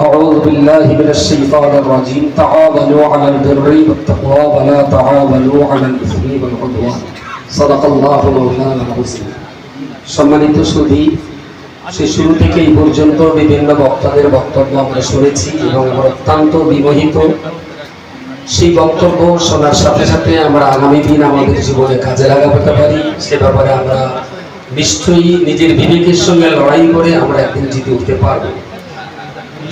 أعوذ بالله من الشيطان الرجيم تعاونوا على البر والتقوى ولا تعاونوا على الإثم والعدوان صدق الله مولانا العظيم সম্মানিত সুধী সে শুরু থেকে এই পর্যন্ত বিভিন্ন বক্তাদের বক্তব্য আমরা শুনেছি এবং আমরা অত্যন্ত বিমোহিত সেই বক্তব্য শোনার সাথে সাথে আমরা আগামী দিন আমাদের জীবনে কাজে লাগাতে পারি সে ব্যাপারে আমরা নিশ্চয়ই নিজের বিবেকের সঙ্গে লড়াই করে আমরা একদিন জিতে উঠতে পারবো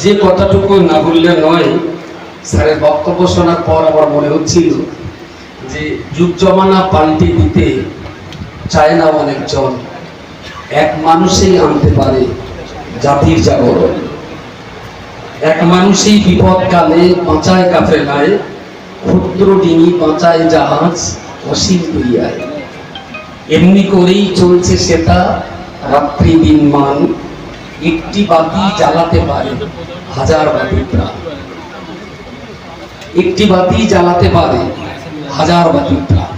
যে কথাটুকু না বললে নয়, স্যারের বক্তব্য শোনার পর আমার মনে হচ্ছিল যে যুগ জমানা পাল্টে দিতে চায় না অনেকজন। এক মানুষেই আনতে পারে জাতির জাগরণ। এক মানুষই বিপদকালে বাঁচায় কাফেলায় ক্ষুদ্র ডিঙি বাঁচায় জাহাজ অসীম দুনিয়ায়। এমনি করেই চলছে সেটা রাত্রি দিন মান একটি বাতি জ্বালাতে পারে হাজার বাতি প্রাণ। একটি বাতি জ্বালাতে পারে হাজার বাতি প্রাণ।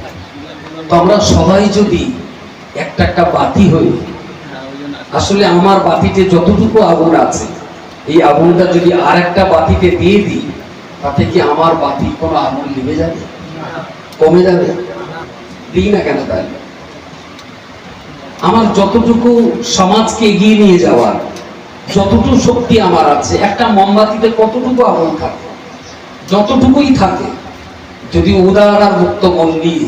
তো আমরা সবাই যদি একটা একটা বাতি হই, আসলে আমার বাতিতে যতটুকু আগুন আছে, এই আগুনটা যদি আর একটা বাতিতে দিয়ে দিই, তাতে কি আমার বাতি কোনো আগুন নিভে যাবে? কমে যাবে? দিই না কেন তাই আমার যতটুকু সমাজকে এগিয়ে নিয়ে যাওয়ার যতটুকু শক্তি আমার আছে একটা মোমবাতিতে কতটুকু আগুন থাকে? যতটুকুই থাকে যদি উদার আর মুক্ত মন নিয়ে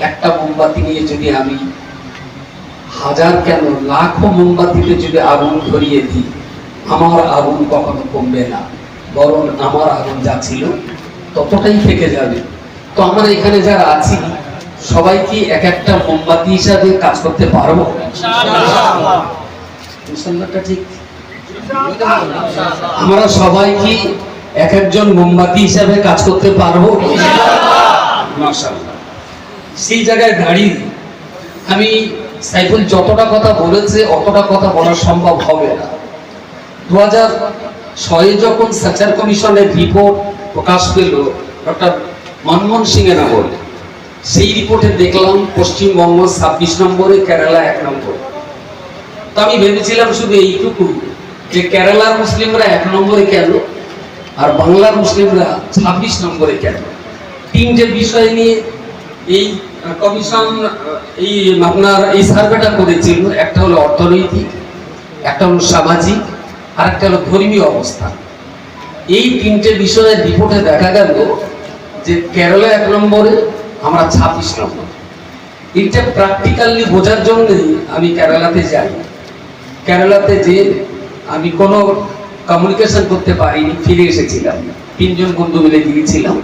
একটা মোমবাতি নিয়ে যদি আমি হাজার কেন লাখো মোমবাতিতে যদি আগুন ধরিয়ে দিই আমার আগুন কখনো কমবে না বরং আমার আগুন যা ছিল ততটাই থেকে যাবে। তো আমরা এখানে যারা আছি সবাই কি এক একটা মোমবাতি হিসাবে কাজ করতে পারব? ঠিক। আমরা সবাই কি এক একজন মোমবাতি হিসাবে কাজ করতে পারব? সেই জায়গায় দাঁড়িয়ে আমি সাইফুল যতটা কথা বলেছে, অতটা কথা বলা সম্ভব হবে না। দু হাজার ছয়ে যখন সাচার কমিশনের রিপোর্ট প্রকাশ পেল, ডক্টর মনমোহন সিং এর আমলে সেই রিপোর্টে দেখলাম পশ্চিমবঙ্গ ছাব্বিশ নম্বরে, কেরালা এক নম্বর। তো আমি ভেবেছিলাম শুধু এইটুকু যে কেরালার মুসলিমরা এক নম্বরে কেন? আর বাংলার মুসলিমরা ছাব্বিশ নম্বরে কেন? তিনটে বিষয় নিয়ে এই কমিশন, এই আপনার এই সার্ভেটা করেছিল, একটা হলো অর্থনৈতিক, একটা হলো সামাজিক, আর একটা হলো ধর্মীয় অবস্থা। এই তিনটে বিষয়ের রিপোর্টে দেখা গেল যে কেরলা এক নম্বরে, আমরা ছাব্বিশ নম্বর। এটা প্র্যাকটিক্যালি বোঝার জন্যই আমি কেরালাতে যাই। কেরালাতে যে আমি কোনো কমিউনিকেশন করতে পারিনি, ফিরে এসেছিলাম। তিনজন বন্ধু মিলে গিয়েছিলাম।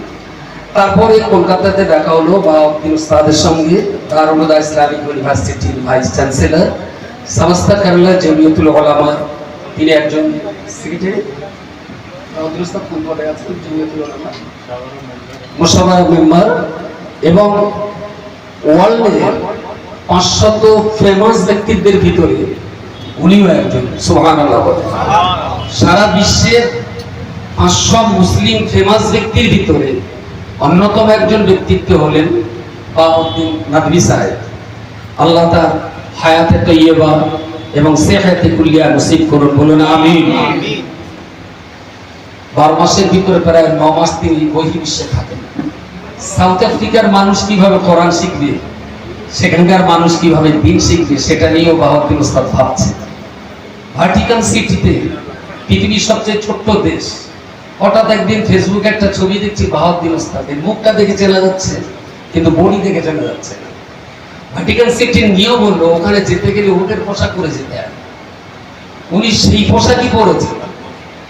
তারপরে কলকাতাতে দেখা হলো বাউদ্দিন উস্তাদের সঙ্গে তার দারুলুদা ইসলামিক ইউনিভার্সিটির ভাইস চ্যান্সেলর, সমস্ত কেরালা, জমিয়তুল ওলামা তিনি একজন মেম্বার। এবং ওয়ার্ল্ডের পাঁচশত ফেমাস ব্যক্তিত্বের ভিতরে উনিও একজন সারা বিশ্বের পাঁচশো মুসলিম ফেমাস ব্যক্তির ভিতরে অন্যতম একজন ব্যক্তিত্ব হলেন বাউদ্দিন নাদবি সাহেব। আল্লাহ তার হায়াতে এবং নসিব করুন, বলুন আমিন। বারো মাসের ভিতরে প্রায় ন মাস তিনি বহির্বিশ্বে থাকেন। সাউথ আফ্রিকার মানুষ কীভাবে কোরআন শিখবে, সেখানকার মানুষ কীভাবে দিন শিখবে, সেটা নিয়েও বাহাদ্দিন উস্তাদ ভাবছে ভার্টিকান সিটিতে পৃথিবীর সবচেয়ে ছোট্ট দেশ। হঠাৎ একদিন ফেসবুকে একটা ছবি দেখছি বাহাদ্দিন উস্তাদের মুখটা দেখে চেনা যাচ্ছে, কিন্তু বডি দেখে চেনা যাচ্ছে না। ভাটিকান সিটির নিয়ম হলো, ওখানে যেতে গেলে উটের পোশাক পরে যেতে হয়। উনি সেই পোশাকই পরেছে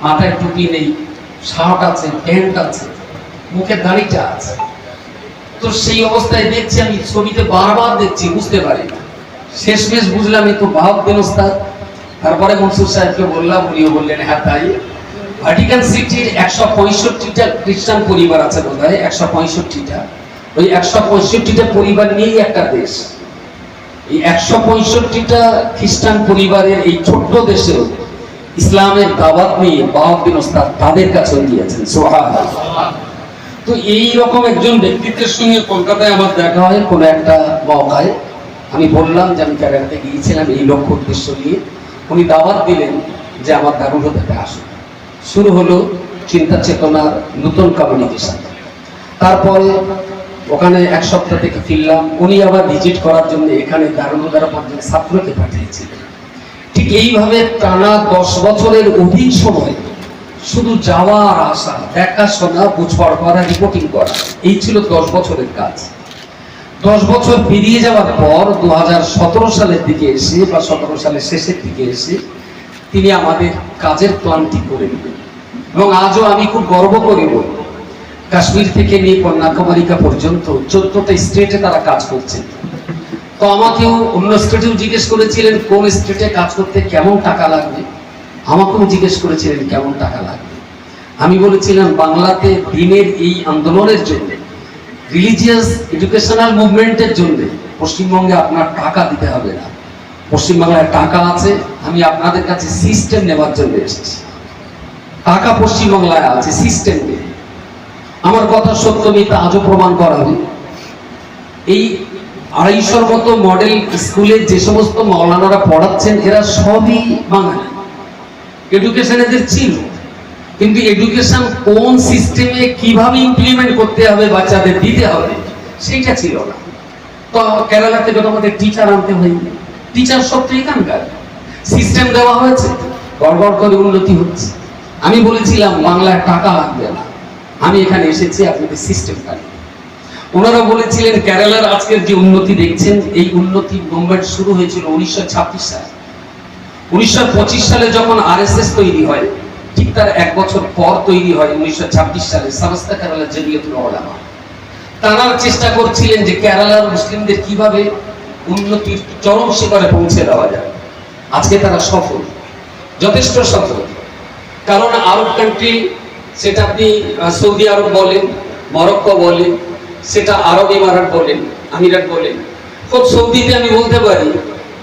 মাথায় টুপি নেই, শার্ট আছে, প্যান্ট আছে, মুখে দাড়িটা আছে। তো সেই অবস্থায় দেখছি আমি ছবিতে বারবার দেখছি, বুঝতে পারি শেষমেশ বুঝলাম এই তো বাহাদ্দিন ওস্তাদ তারপরে মনসুর সাহেবকে বললাম, উনিও বললেন হ্যাঁ তাই। ভাটিকান সিটির একশো পঁয়ষট্টিটা খ্রিস্টান পরিবার আছে বোধ হয় একশো পঁয়ষট্টিটা। ওই একশো পঁয়ষট্টিটা পরিবার নিয়েই একটা দেশ। এই একশো পঁয়ষট্টিটা খ্রিস্টান পরিবারের এই ছোট্ট দেশেও ইসলামের দাওয়াত নিয়ে বাহাদ্দিন ওস্তাদ তাদের কাছে দিয়েছেন সোহা তো এই রকম একজন ব্যক্তিত্বের সঙ্গে কলকাতায় আমার দেখা হয়, কোনো একটা মৌকায় আমি বললাম যে আমি ক্যারাতে গিয়েছিলাম, এই লক্ষ্য উদ্দেশ্য নিয়ে। উনি দাওয়াত দিলেন যে আমার দারুণ হতে আসুন শুরু হলো চিন্তা চেতনার নতুন কমিউনিকেশন তারপরে ওখানে এক সপ্তাহ থেকে ফিরলাম। উনি আবার ভিজিট করার জন্য এখানে দারুণদারা পর্যন্ত ছাত্রকে পাঠিয়েছিলেন। ঠিক এইভাবে টানা দশ বছরের অধিক সময় শুধু যাওয়া আর আসা দেখাশোনা বুঝপড় করা রিপোর্টিং করা, এই ছিল দশ বছরের কাজ। দশ বছর পেরিয়ে যাওয়ার পর দু হাজার সতেরো সালের দিকে এসে বা সতেরো সালের শেষের দিকে এসে তিনি আমাদের কাজের প্ল্যানটি করে দিলেন এবং আজও আমি খুব গর্ব করে কাশ্মীর থেকে নিয়ে কন্যাকুমারিকা পর্যন্ত চোদ্দটা স্টেটে তারা কাজ করছেন। তো আমাকেও অন্য স্টেটেও জিজ্ঞেস করেছিলেন, কোন স্টেটে কাজ করতে কেমন টাকা লাগবে? আমাকেও জিজ্ঞেস করেছিলেন, কেমন টাকা লাগবে? আমি বলেছিলাম, বাংলাতে দিনের এই আন্দোলনের জন্য রিলিজিয়াস এডুকেশনাল মুভমেন্টের জন্য পশ্চিমবঙ্গে আপনার টাকা দিতে হবে না। পশ্চিমবাংলায় টাকা আছে, আমি আপনাদের কাছে সিস্টেম নেওয়ার জন্য এসেছি। টাকা পশ্চিমবাংলায় আছে সিস্টেম আমার কথা সত্য মিথ্যা আজও প্রমাণ করাবে। এই আড়াইশোর মতো মডেল স্কুলে যে সমস্ত মৌলানারা পড়াচ্ছেন, এরা সবই বাঙালি। এডুকেশন এদের ছিল। কিন্তু এডুকেশন কোন সিস্টেমে কীভাবে ইমপ্লিমেন্ট করতে হবে, বাচ্চাদের দিতে হবে, সেইটা ছিল না। তো কেরালা থেকে তোমাদের টিচার আনতে হয়নি। টিচার সব তো এখানকার। সিস্টেম দেওয়া হয়েছে গড়বড় করে উন্নতি হচ্ছে। আমি বলেছিলাম বাংলায় টাকা লাগবে না। আমি এখানে এসেছি, আপনাদের সিস্টেম কাজ ওনারা বলেছিলেন, কেরালার আজকের যে উন্নতি দেখছেন, এই উন্নতি মুভমেন্ট শুরু হয়েছিল উনিশশো ছাব্বিশ সালে। উনিশশো পঁচিশ সালে যখন আরএসএস তৈরি হয় ঠিক তার এক বছর পর তৈরি হয় উনিশশো ছাব্বিশ সালে সমস্ত কেরালা জমিয়তুল ওলামা তারা চেষ্টা করছিলেন যে কেরালার মুসলিমদের কীভাবে উন্নতির চরম শিখরে পৌঁছে দেওয়া যায়। আজকে তারা সফল, যথেষ্ট সফল। কারণ আরব কান্ট্রি সেটা আপনি সৌদি আরব বলেন, মরক্কো বলেন, সেটা আরব ইমারাত বলেন, আমিরাত বলেন। খুব সৌদিতে আমি বলতে পারি,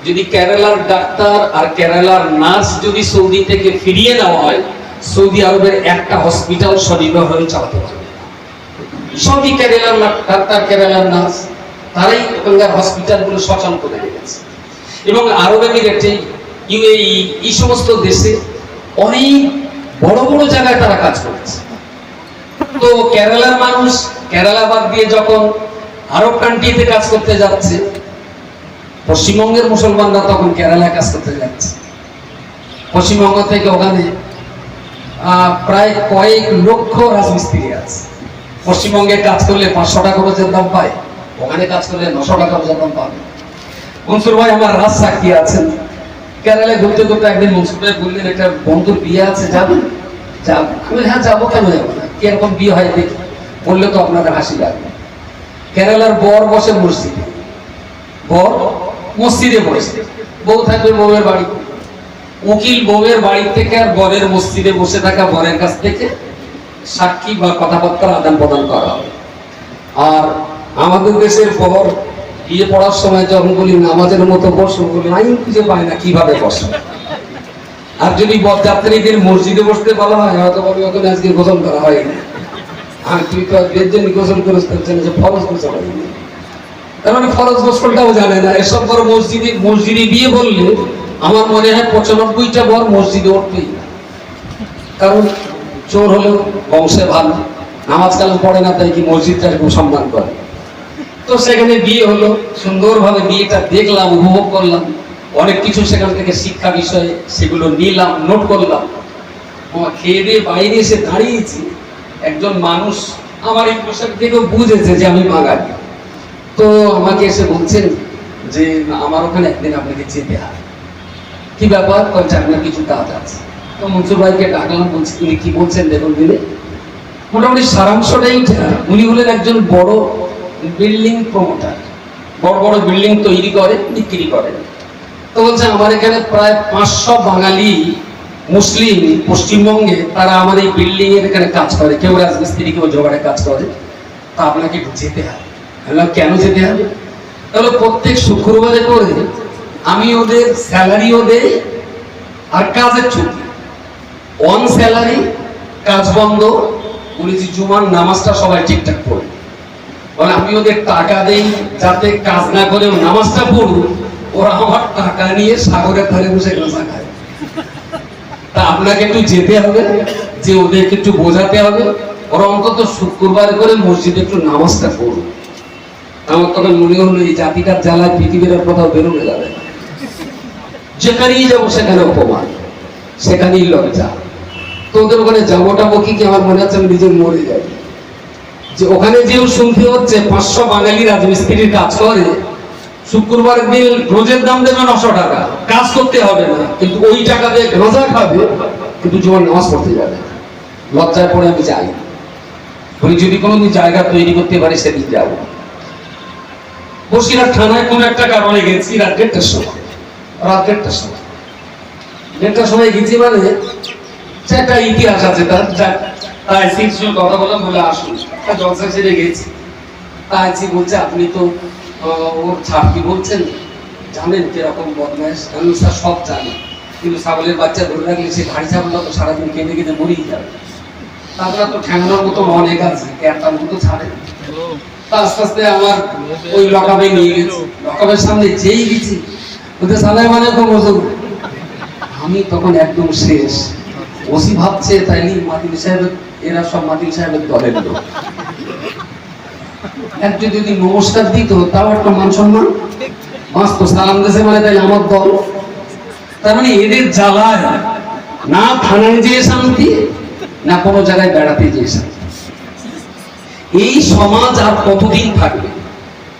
যদি কেরালার ডাক্তার আর কেরালার নার্স যদি সৌদি থেকে ফিরিয়ে নেওয়া হয় সৌদি আরবের একটা হসপিটাল সঠিকভাবে চালাতে পারবে। সবই কেরালার ডাক্তার কেরালার নার্স তারাই ওখানকার হসপিটালগুলো সচল করে রেখেছে। এবং আরব এমিরেটে ইউএই এই সমস্ত দেশে অনেক বড় বড় জায়গায় তারা কাজ করেছে। তো কেরালার মানুষ, কেরালা বাদ দিয়ে যখন আরব কান্ট্রিতে কাজ করতে যাচ্ছে, পশ্চিমবঙ্গের মুসলমানরা তখন কেরালায় কাজ করতে যাচ্ছে। পশ্চিমবঙ্গ থেকে ওখানে প্রায় কয়েক লক্ষ রাজমিস্ত্রি আছে। পশ্চিমবঙ্গে কাজ করলে পাঁচশো টাকা রোজের দাম পায়, ওখানে কাজ করলে নশো টাকা রোজের দাম পাবে। মনসুর ভাই, আমার রাজ সাক্ষী আছেন। কেরালায় ঘুরতে ঘুরতে একদিন মনসুর ভাই বললেন, একটা বন্ধুর বিয়ে আছে যাবেন যাব। আমি হ্যাঁ যাব, কেন যাব না? কীরকম বিয়ে হয় দেখি। বললে তো আপনাদের হাসি লাগবে কেরালার বর বসে মসজিদে। বর মসজিদে বসে। বউ থাকবে বউয়ের বাড়ি উকিল বউয়ের বাড়ি থেকে আর বরের মসজিদে বসে থাকা বরের কাছ থেকে সাক্ষী বা কথাবার্তার আদান প্রদান করা হবে আর আমাদের দেশের বর বিয়ে পড়ার সময় যখন বলি নামাজের মতো বসো, বলি, আইন খুঁজে পায় না কীভাবে বসে? আর যদি বরযাত্রীদের মসজিদে বসতে বলা হয়, হয়তো বলবে ওখানে আজকে গোসল করা হয়নি। আর তুই তো এর জন্য গোসল করিস যে ফরজ গোসল হয়নি। তার মানে ফরজ গোসলটাও জানে না। এসব বড় মসজিদে মসজিদে বিয়ে বললে আমার মনে হয় পঁচানব্বইটা বর মসজিদে উঠবেই না। কারণ চোর হলেও বংশে ভালো। নামাজ কালাম পড়ে না, তাই কি মসজিদটা এরকম সম্মান করে? তো সেখানে বিয়ে হলো। সুন্দরভাবে বিয়েটা দেখলাম, উপভোগ করলাম। অনেক কিছু সেখান থেকে শিক্ষা বিষয়ে সেগুলো নিলাম, নোট করলাম। খেয়ে দিয়ে বাইরে এসে দাঁড়িয়েছি। একজন মানুষ আমার এই পোশাক দেখেও বুঝেছে যে আমি বাঙালি। তো আমাকে এসে বলছেন যে আমার ওখানে একদিন আপনাকে যেতে হবে। কি ব্যাপার? কয়েক আপনার কিছু কাজ আছে। তো মনসুর ভাইকে ডাকলাম, বলছি উনি কি বলছেন দেখুন দিলে মোটামুটি সারাংশটাই। উনি হলেন একজন বড় বিল্ডিং প্রমোটার বড় বড় বিল্ডিং তৈরি করে, বিক্রি করে। তো বলছে, আমার এখানে প্রায় পাঁচশো বাঙালি মুসলিম পশ্চিমবঙ্গে, তারা আমার এই বিল্ডিং এর এখানে কাজ করে। কেউ রাজমিস্ত্রি, কেউ জোগাড়ে কাজ করে। তা আপনাকে যেতে হবে। কেন যেতে হবে? তাহলে প্রত্যেক শুক্রবারে করে আমি ওদের স্যালারিও দেই আর কাজের ছুটি। অন স্যালারি কাজ বন্ধ বলেছি জুমার নামাজটা সবাই ঠিকঠাক পড়ে। বলে, আমি ওদের টাকা দেই যাতে কাজ না করে নামাজটা পড়ুক। ওরা আমার টাকা নিয়ে সাগরের ধারে বসে গাঁজা খায়। তা আপনাকে একটু যেতে হবে, যে ওদেরকে একটু বোঝাতে হবে। ওরা অন্তত শুক্রবার করে মসজিদে একটু নামাজটা করুন আমার তখন মনে হলো এই জাতিটার জ্বালায় পৃথিবীর কোথাও বেরোনো যাবে যেখানেই যাব সেখানে অপমান, সেখানেই লজ্জা। তোদের ওখানে যাব টাবো কি আমার মনে হচ্ছে আমি নিজে মরে যাই। যে ওখানে যেও শুনতে হচ্ছে পাঁচশো বাঙালি রাজমিস্ত্রির কাজ করে, শুক্রবার দিন রোজের দাম দেবে নশো টাকা। কাজ করতে হবে না, কিন্তু ওই টাকা দিয়ে রোজা খাবে, কিন্তু জীবন নামাজ পড়তে যাবে। লজ্জায় পড়ে আমি যাই। ওই যদি কোনোদিন জায়গা তৈরি করতে পারি সেদিন যাব। বসিরহাট থানায় কোন একটা কারণে গেছি, রাত দেড়টার সময়। রাত সময়। দেড়টার সময় গেছি মানে একটা ইতিহাস আছে, তার তাই সঙ্গে কথা বললাম বলে আসুন। জলসা ছেড়ে গেছি। তাই সি বলছে, আপনি তো ওর ছাড় কি বলছেন, জানেন কীরকম বদমাস আমি স্যার, সব জানি। কিন্তু ছাগলের বাচ্চা ধরে রাখলে সে ভারী ছাগলটা তো সারাদিন কেঁদে কেঁদে মরেই যাবে। তারপরে তো ঠ্যাংনার মতো অনেক আছে, ক্যারটার মতো ছাড়ে। তা আস্তে আস্তে আমার ওই লকাবে নিয়ে গেছি। লকাবের সামনে যেই গেছি সালাই মানে খুব ওজন আমি তখন একদম শেষ। ওসি ভাবছে, তাইলে মাতিল সাহেবের, এরা সব মাতিল সাহেবের দলের লোক। যদি নমস্কার দিত, তাও একটা সালাম মানে তাই আমার দল। তার মানে এদের জ্বালায় না থানায় যেয়ে শান্তি, না কোনো জায়গায় বেড়াতে যেয়ে শান্তি। এই সমাজ আর কতদিন থাকবে?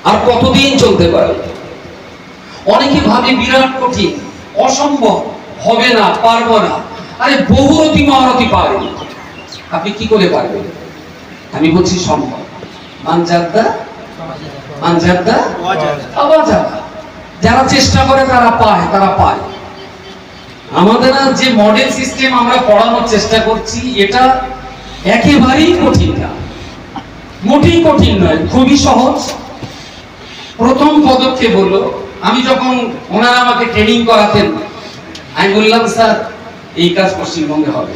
আর কতদিন চলতে পারে অনেকে ভাবে বিরাট কঠিন। অসম্ভব। হবে না, পারব না। আরে বহুরতি মহারতি পারে আপনি কি করে পারবেন? আমি বলছি সম্ভব। মানজাদ্দা মানজাদ্দা আবার যাবা যারা চেষ্টা করে, তারা পায় তারা পায়। আমাদের আর যে মডেল সিস্টেম আমরা পড়ানোর চেষ্টা করছি, এটা একেবারেই কঠিন না। মোটেই কঠিন নয়, খুবই সহজ। প্রথম পদক্ষেপ হলো আমি যখন ওনারা আমাকে ট্রেনিং করাতেন, আমি বললাম, স্যার, এই কাজ পশ্চিমবঙ্গে হবে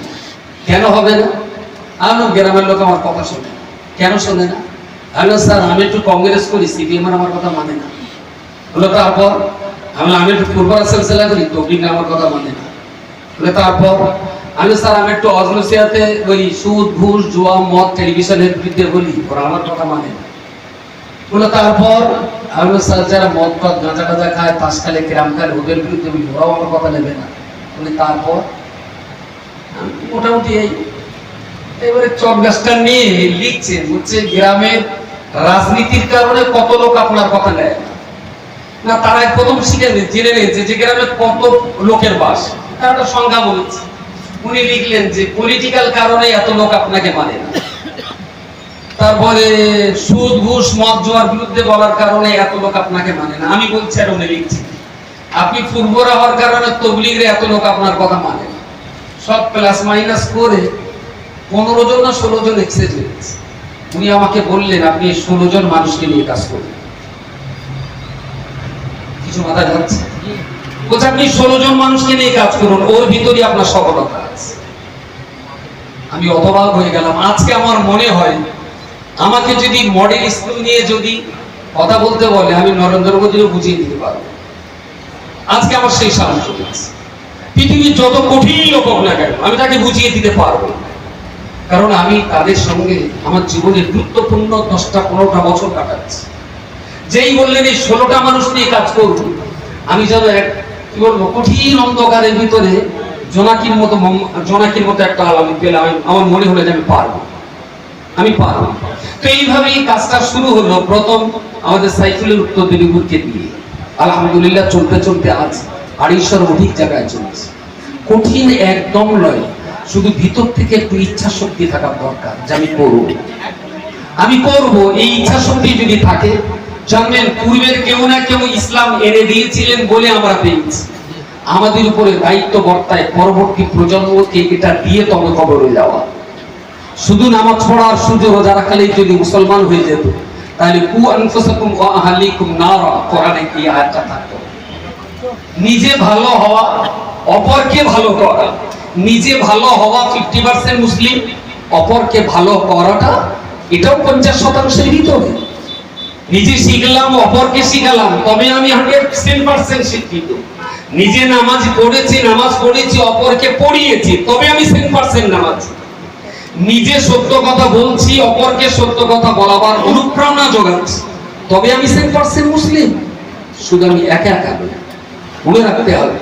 কেন হবে না? আমি গ্রামের লোক আমার কথা শোনে কেন শোনে না? আমি স্যার, আমি একটু কংগ্রেস করি, সিপিএম আমার কথা মানে না। বলে, তারপর? আমি আমি একটু পূর্ব সিলসিলা করি, তবলিগ আমার কথা মানে না। বলে, তারপর? আমি স্যার, আমি একটু অজনসিয়াতে বলি সুদ, ঘুষ, জুয়া, মদ, টেলিভিশনের বিরুদ্ধে বলি, ওরা আমার কথা মানে না। বলে, তারপর আমি স্যার, যারা মদ গাঁজা টাজা খায় খেলে ওদের বিরুদ্ধে ওরাও আমার কথা নেবে না। তারপর? মোটামুটি এই, এবারে চক গাছটা নিয়ে লিখছে গ্রামের রাজনীতির কারণে কত লোক আপনার কথা নেয়? না। তারা প্রথম শিখে জেনে নিয়েছে যে গ্রামে কত লোকের বাস, তার একটা সংখ্যা বলেছে। উনি লিখলেন যে, পলিটিক্যাল কারণে এত লোক আপনাকে মানে না। তারপরে সুদ, ঘুষ, মদ, জোয়ার বিরুদ্ধে বলার কারণে এত লোক আপনাকে মানে না। আমি বলছি আর উনি লিখছি। আপনি ফুরবরা হওয়ার কারণে তবলিগরে এত লোক আপনার কথা মানে না। সব প্লাস মাইনাস করে পনেরো জন না ষোলো জন এক্সেজ হয়েছে উনি আমাকে বললেন, আপনি ষোলো জন মানুষকে নিয়ে কাজ করবেন কিছু মাথা যাচ্ছে বলছে, আপনি ষোলো জন মানুষকে নিয়ে কাজ করুন, ওর ভিতরে আপনার সফলতা আছে। আমি অতবাক হয়ে গেলাম। আজকে আমার মনে হয় আমাকে যদি মডেল স্কুল নিয়ে যদি কথা বলতে বলে, আমি নরেন্দ্র মোদীকে বুঝিয়ে দিতে পারব। আজকে আমার সেই সাহস আছে। পৃথিবীর যত কঠিন লোক হোক না কেন, আমি তাকে বুঝিয়ে দিতে পারব। কারণ আমি তাদের সঙ্গে আমার জীবনের গুরুত্বপূর্ণ দশটা, পনেরোটা বছর কাটাচ্ছি। যেই বললেন এই ষোলোটা মানুষ নিয়ে কাজ করব আমি যেন এক, কি বলব, কঠিন অন্ধকারের ভিতরে জোনাকির মতো জোনাকির মতো একটা আলো আমি পেলাম আমার মনে হলো যে আমি পারব। আমি পারব তো এইভাবেই কাজটা শুরু হলো প্রথম আমাদের সাইকেলের উত্তর দিলীপুরকে দিয়ে। আলহামদুলিল্লাহ চলতে চলতে আজ আড়াইশোর অধিক জায়গায় চলছে কঠিন একদম নয়, শুধু ভিতর থেকে একটু ইচ্ছা শক্তি থাকা দরকার যে আমি করব। আমি করব, এই ইচ্ছা শক্তি যদি থাকে, জানবেন পূর্বের কেউ না কেউ ইসলাম এনে দিয়েছিলেন বলে আমরা পেয়েছি। আমাদের উপরে দায়িত্ব বর্তায় পরবর্তী প্রজন্মকে এটা দিয়ে তবে কবরে যাওয়া। শুধু নামাজ পড়ার সুযোগ যারা খালি যদি মুসলমান হয়ে যেত, তাহলে কু আনফুসাকুম ওয়া আহলিকুম নারা, কোরআনে কি আয়াতটা থাকতো? নিজে ভালো হওয়া, অপরকে ভালো করা। নিজে ভালো হওয়া ফিফটি পার্সেন্ট মুসলিম, অপরকে ভালো করাটা এটাও পঞ্চাশ শতাংশের ভিতরে। নিজে শিখলাম, অপরকে শিখালাম, তবে আমি হান্ড্রেড পার্সেন্ট শিক্ষিত। নিজে নামাজ পড়েছি নামাজ পড়েছি, অপরকে পড়িয়েছি, তবে আমি সেন পার্সেন্ট নামাজ। নিজে সত্য কথা বলছি, অপরকে সত্য কথা বলাবার অনুপ্রেরণা যোগাচ্ছি তবে আমি সেন পার্সেন্ট মুসলিম শুধু আমি একা একা। মনে রাখতে হবে